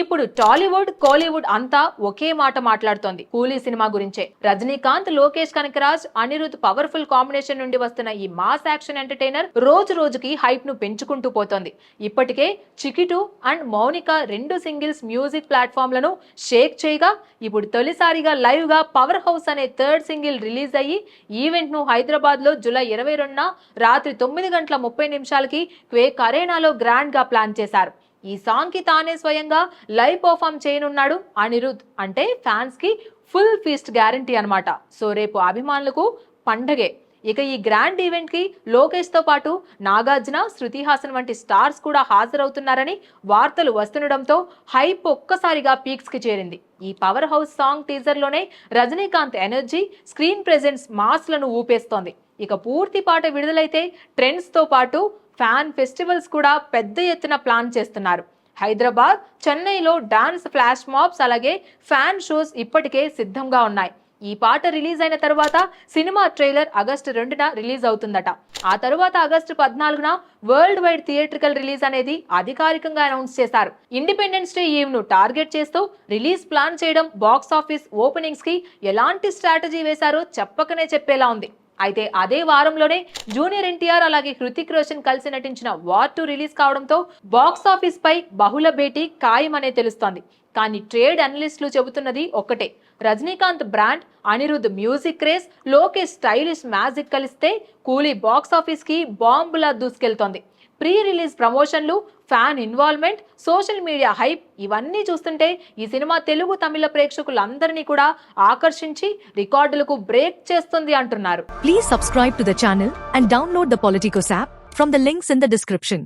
ఇప్పుడు టాలీవుడ్ కోలీవుడ్ అంతా ఒకే మాట మాట్లాడుతోంది. కూలీ సినిమా గురించే. రజనీకాంత్ లోకేష్ కనకరాజ్ అనిరుద్ పవర్ఫుల్ కాంబినేషన్ నుండి వస్తున్న ఈ మాస్ యాక్షన్ ఎంటర్టైనర్ రోజు రోజుకి హైప్ను పెంచుకుంటూ పోతోంది. ఇప్పటికే చికిటు అండ్ మౌనిక రెండు సింగిల్స్ మ్యూజిక్ ప్లాట్ఫామ్లను షేక్ చేయగా ఇప్పుడు తొలిసారిగా లైవ్గా పవర్ హౌస్ అనే థర్డ్ సింగిల్ రిలీజ్ అయ్యి ఈవెంట్ను హైదరాబాద్లో జూలై ఇరవై రెండున రాత్రి తొమ్మిది గంటల ముప్పై నిమిషాలకి క్వేక్ అరేనాలో గ్రాండ్గా ప్లాన్ చేశారు. ఈ సాంగ్కి తానే స్వయంగా లైవ్ పర్ఫామ్ చేయనున్నాడు అనిరుద్. అంటే ఫ్యాన్స్కి ఫుల్ ఫీస్ట్ గ్యారంటీ అనమాట సో రేపు అభిమానులకు పండగే. ఇక ఈ గ్రాండ్ ఈవెంట్కి లోకేష్తో పాటు నాగార్జున శృతి హాసన్ వంటి స్టార్స్ కూడా హాజరవుతున్నారని వార్తలు వస్తుండడంతో హైప్ ఒక్కసారిగా పీక్స్కి చేరింది. ఈ పవర్ హౌస్ సాంగ్ టీజర్లోనే రజనీకాంత్ ఎనర్జీ స్క్రీన్ ప్రెజెన్స్ మాస్లను ఊపేస్తోంది. ఇక పూర్తి పాట విడుదలైతే ట్రెండ్స్తో పాటు ఫ్యాన్ ఫెస్టివల్స్ కూడా పెద్ద ఎత్తున ప్లాన్ చేస్తున్నారు. హైదరాబాద్ చెన్నైలో డాన్స్ ఫ్లాష్ మాబ్స్ అలాగే ఫ్యాన్ షోస్ ఇప్పటికే సిద్ధంగా ఉన్నాయి. ఈ పాట రిలీజ్ అయిన తర్వాత సినిమా ట్రైలర్ ఆగస్టు రెండున రిలీజ్ అవుతుందట. ఆ తర్వాత ఆగస్టు పద్నాలుగున వరల్డ్ వైడ్ థియేట్రికల్ రిలీజ్ అనేది అధికారికంగా అనౌన్స్ చేశారు. ఇండిపెండెన్స్ డే ఈవ్ను టార్గెట్ చేస్తూ రిలీజ్ ప్లాన్ చేయడం బాక్స్ ఆఫీస్ ఓపెనింగ్స్కి ఎలాంటి స్ట్రాటజీ వేశారో చెప్పకనే చెప్పేలా ఉంది. అయితే అదే వారంలోనే జూనియర్ ఎన్టీఆర్ అలాగే హృతిక్ రోషన్ కలిసి నటించిన వార్ టూ రిలీజ్ కావడంతో బాక్స్ ఆఫీస్ పై బహుళ భేటీ ఖాయమనే తెలుస్తోంది. కానీ ట్రేడ్ అనలిస్టులు చెబుతున్నది ఒక్కటే. Rajinikanth brand Anirudh music craze Lokesh stylish magic కలిస్తే కూలీ బాక్స్ ఆఫీస్కి బాంబులా దూసుకెళ్తోంది. ప్రీ రిలీజ్ ప్రమోషన్లు fan involvement social media hype ఇవన్నీ చూస్తుంటే ఈ సినిమా తెలుగు తమిళ ప్రేక్షకులందరినీ కూడా ఆకర్షించి రికార్డులకు బ్రేక్ చేస్తుంది అంటున్నారు. Please subscribe to the channel and download the Politicos app from the links in the description